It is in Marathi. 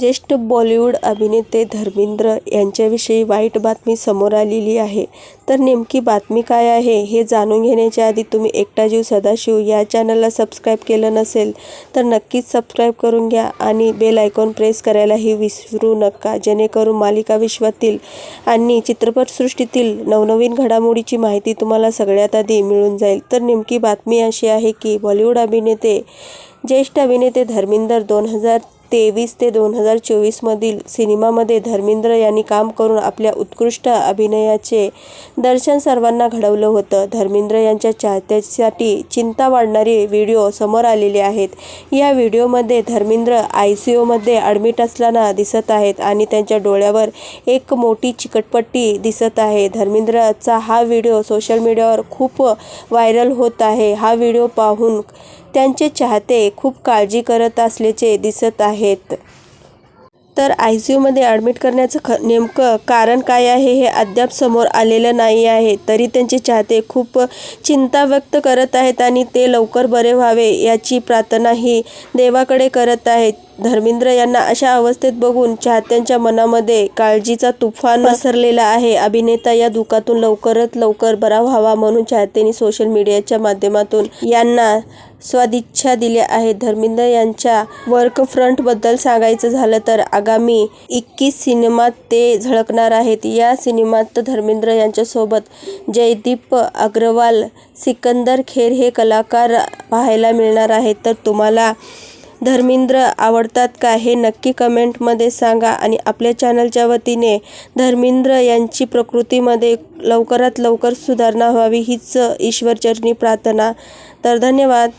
ज्येष्ठ बॉलिवूड अभिनेते धर्मेंद्र यांच्याविषयी वाईट बातमी समोर आलेली आहे. तर नेमकी बातमी काय आहे हे जाणून घेण्याच्या आधी तुम्ही एकटा जीव सदाशिव या चॅनलला सबस्क्राईब केलं नसेल तर नक्कीच सबस्क्राईब करून घ्या आणि बेल आयकॉन प्रेस करायलाही विसरू नका जेणेकरून मालिका विश्वातील आणि चित्रपटसृष्टीतील नवनवीन घडामोडीची माहिती तुम्हाला सगळ्यात आधी मिळून जाईल. तर नेमकी बातमी अशी आहे की बॉलिवूड अभिनेते ज्येष्ठ अभिनेते धर्मेंद्र दोन हजार तेवीस ते दोन हजार चोवीसमधील सिनेमामध्ये धर्मेंद्र यांनी काम करून आपल्या उत्कृष्ट अभिनयाचे दर्शन सर्वांना घडवलं होतं. धर्मेंद्र यांच्या चाहत्यांसाठी चिंता वाढणारे व्हिडिओ समोर आलेले आहेत. या व्हिडिओमध्ये धर्मेंद्र आय सी यूमध्ये ॲडमिट असताना दिसत आहेत आणि त्यांच्या डोळ्यावर एक मोठी चिकटपट्टी दिसत आहे. धर्मेंद्रचा हा व्हिडिओ सोशल मीडियावर खूप व्हायरल होत आहे. हा व्हिडिओ पाहून त्यांचे चाहते खूप काळजी करत असल्याचे दिसत आहेत. तर आय सी यूमध्ये ॲडमिट करण्याचं ख नेमकं कारण काय आहे हे अद्याप समोर आलेलं नाही आहे. तरी त्यांचे चाहते खूप चिंता व्यक्त करत आहेत आणि ते लवकर बरे व्हावे याची प्रार्थनाही देवाकडे करत आहेत. धर्मेंद्र यांना अशा अवस्थेत बघून चाहत्यांच्या मनामध्ये काळजीचा तुफान पसरलेला आहे. अभिनेता या दुःखातून लवकरात लवकर बरा व्हावा म्हणून चाहत्यांनी सोशल मीडियाच्या माध्यमातून यांना स्वादिच्छा दिल्या आहेत. धर्मेंद्र यांच्या वर्कफ्रंटबद्दल सांगायचं झालं तर आगामी इक्कीस सिनेमात ते झळकणार आहेत. या सिनेमात धर्मेंद्र यांच्यासोबत जयदीप अग्रवाल सिकंदर खेर हे कलाकार पाहायला मिळणार आहेत. तर तुम्हाला धर्मेंद्र आवडतात का हे नक्की कमेंटमध्ये सांगा आणि आपल्या चॅनलच्या वतीने धर्मेंद्र यांची प्रकृतीमध्ये लवकरात लवकर सुधारणा व्हावी हीच ईश्वरचरणी प्रार्थना. तर धन्यवाद.